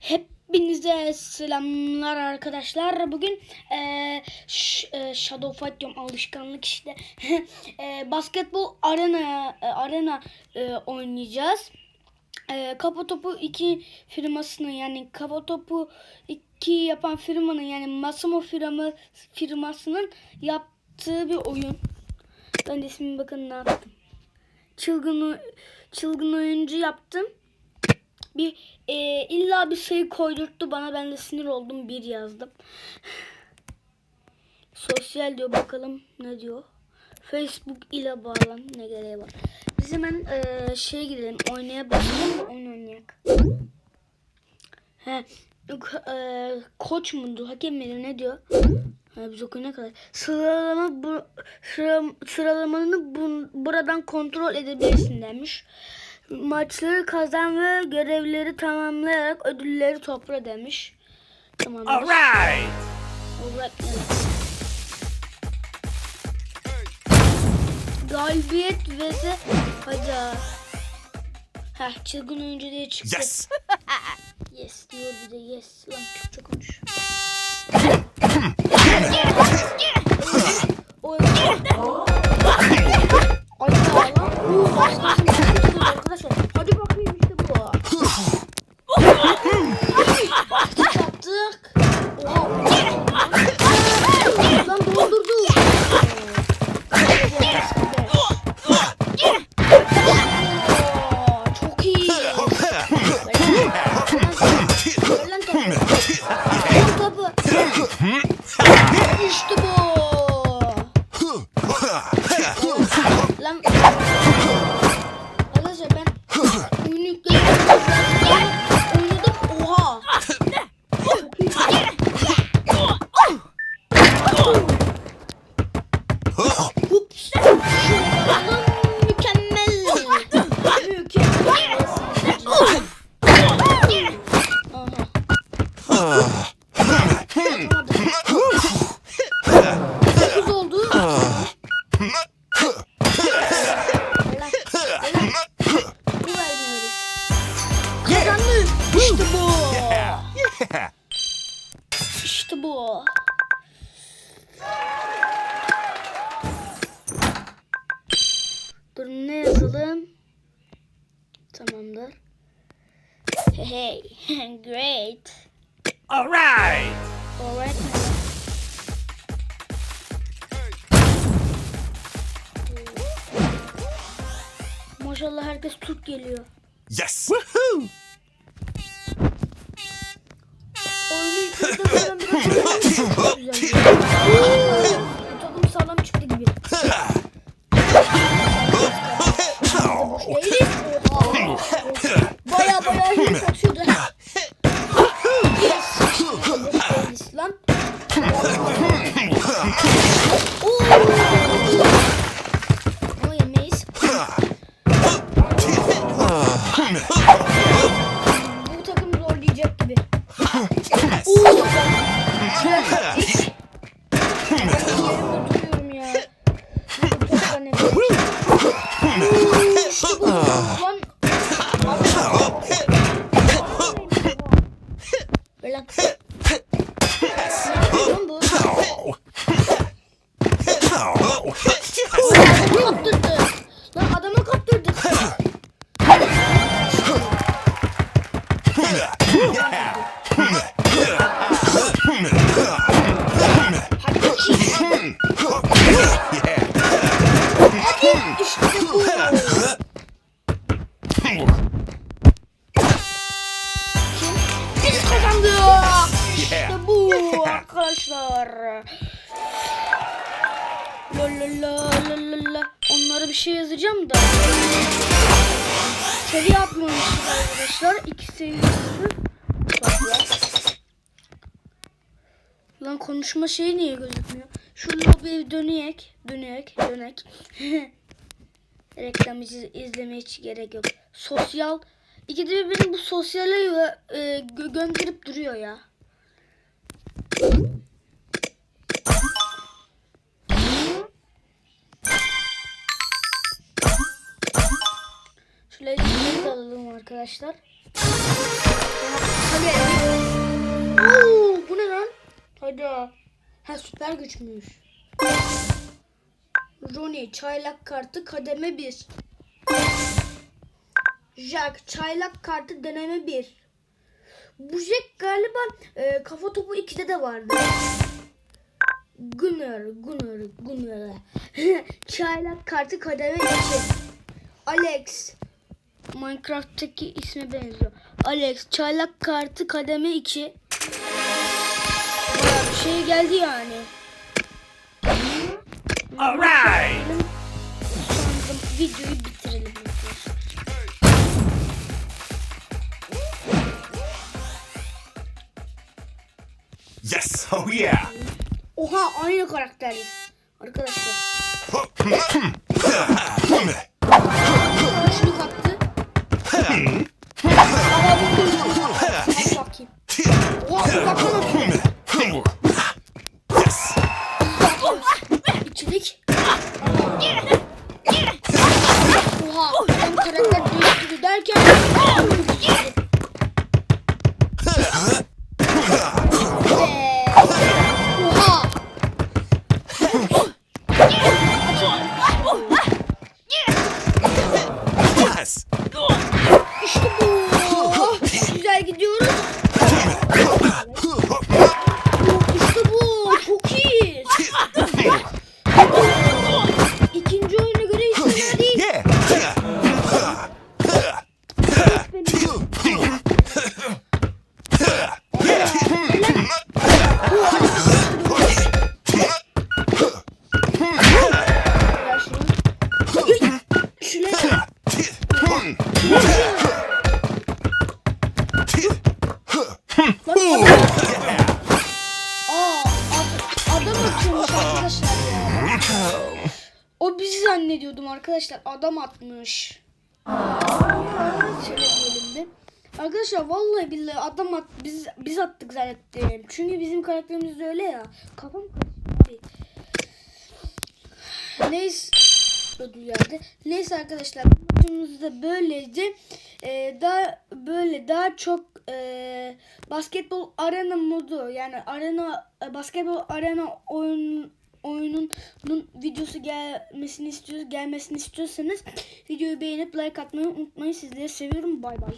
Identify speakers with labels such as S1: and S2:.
S1: Hepinize selamlar arkadaşlar. Bugün eee ş- eee, Shadow Fight diyorum alışkanlık işte. Eee, basketbol arena e, arena e, oynayacağız. E, Kafa Topu 2 firmasının yani Kafa Topu 2 yapan firmanın yani Massimo firma, firmasının yaptığı bir oyun. Ben de ismini bakın ne yaptım. Çılgın çılgın oyuncu yaptım bir e, illa bir şey koydurttu bana ben de sinir oldum bir yazdım. Sosyal diyor bakalım ne diyor. Facebook ile bağlan ne gereği var. Biz hemen e, şeye gidelim oynaya başlayalım mı? oyun oynayak. He, e, koç mudur hakem midir ne diyor? Ha, biz okuyana kadar. Sıralama bu, sıra, sıralamanı bu, buradan kontrol edebilirsin demiş. Maçları kazan ve görevleri tamamlayarak ödülleri topla demiş. Tamam.
S2: Alright!
S1: Alright, evet. Galibiyet ve de hadi. Heh çılgın oyuncu diye çıktı.
S2: Yes!
S1: Yes diyor bir de yes. Lan Türkçe konuş. Oy. Ay ya lan. Bu başkasının Çok iyi. Ver lan topu. Ver topu. İşte bu. Lan. Arkadaşlar ben oyunu Tamamdır. Hey, great.
S2: Alright!
S1: Alright. Maşallah herkes Türk geliyor.
S2: Yes! Woohoo!
S1: Oyunu sonra biraz güzel. Oo, Takım sağlam bu? Adamı kaptırdı. Lan adamı kaptırdı. Hadi bakayım. İşte bu. La la la la la la. Onlara bir şey yazacağım da. Seviye atmamışız arkadaşlar. İki ya. Lan konuşma şeyi niye gözükmüyor? Şu lobiye döneyek. Döneyek. Dönek. Reklam iz- izlemeye hiç gerek yok. Sosyal. İkide bir benim bu sosyale e, gö- gönderip duruyor ya. De alalım arkadaşlar. Hadi. Oo, bu ne lan? Hadi. Ha süper güçmüş. Ronnie çaylak kartı kademe 1. Jack çaylak kartı deneme 1. Bu Jack galiba e, kafa topu 2'de de vardı. Gunnar, Gunnar, Gunnar. çaylak kartı kademe 2. Alex Minecraft'taki isme benziyor. Alex çaylak kartı kademe 2. Bayağı bir şey geldi yani.
S2: Alright.
S1: Sanırım videoyu bitirelim.
S2: Yes. Oh yeah.
S1: Oha aynı karakteriz. Arkadaşlar. Şunu kattı. Ama bu Hadi bakayım. Oha bu zannediyordum arkadaşlar. Adam atmış. Arkadaşlar vallahi billahi adam at biz biz attık zannettim. Çünkü bizim karakterimiz de öyle ya. Kafam. Neyse ödül geldi. Neyse arkadaşlar maçımız da böyleydi. Ee, daha böyle daha çok e, basketbol arena modu yani arena e, basketbol arena oyun oyununun videosu gelmesini istiyoruz gelmesini istiyorsanız videoyu beğenip like atmayı unutmayın. Sizleri seviyorum. Bay bay